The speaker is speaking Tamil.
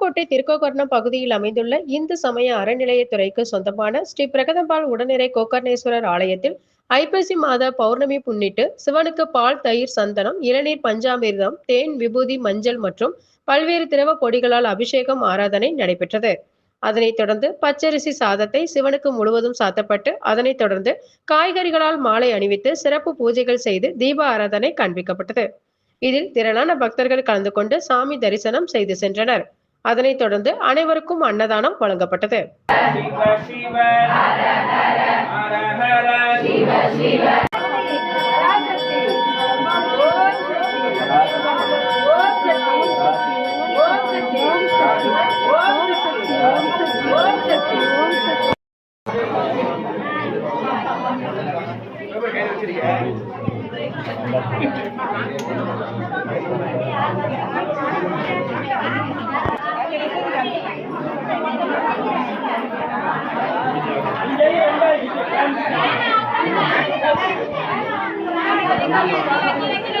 புதுக்கோட்டை திருக்கோகர்ணம் பகுதியில் அமைந்துள்ள இந்து சமய அறநிலையத்துறைக்கு சொந்தமான ஸ்ரீ பிரகதம்பாள் உடனிறை கோகர்ணேஸ்வரர் ஆலயத்தில் ஐப்பசி மாத பௌர்ணமி முன்னிட்டு சிவனுக்கு பால் தயிர் சந்தனம் இளநீர் பஞ்சாமிர்தம் தேன் விபூதி மஞ்சள் மற்றும் பல்வேறு திரவ பொடிகளால் அபிஷேகம் ஆராதனை நடைபெற்றது. அதனைத் தொடர்ந்து பச்சரிசி சாதத்தை சிவனுக்கு முழுவதும் சாத்தப்பட்டு அதனைத் தொடர்ந்து காய்கறிகளால் மாலை அணிவித்து சிறப்பு பூஜைகள் செய்து தீப ஆராதனை காண்பிக்கப்பட்டது. இதில் திரளான பக்தர்கள் கலந்து கொண்டு சாமி தரிசனம் செய்து சென்றனர். அதனைத் தொடர்ந்து அனைவருக்கும் அன்னதானம் வழங்கப்பட்டது Thank you. Hara Hara Thank you.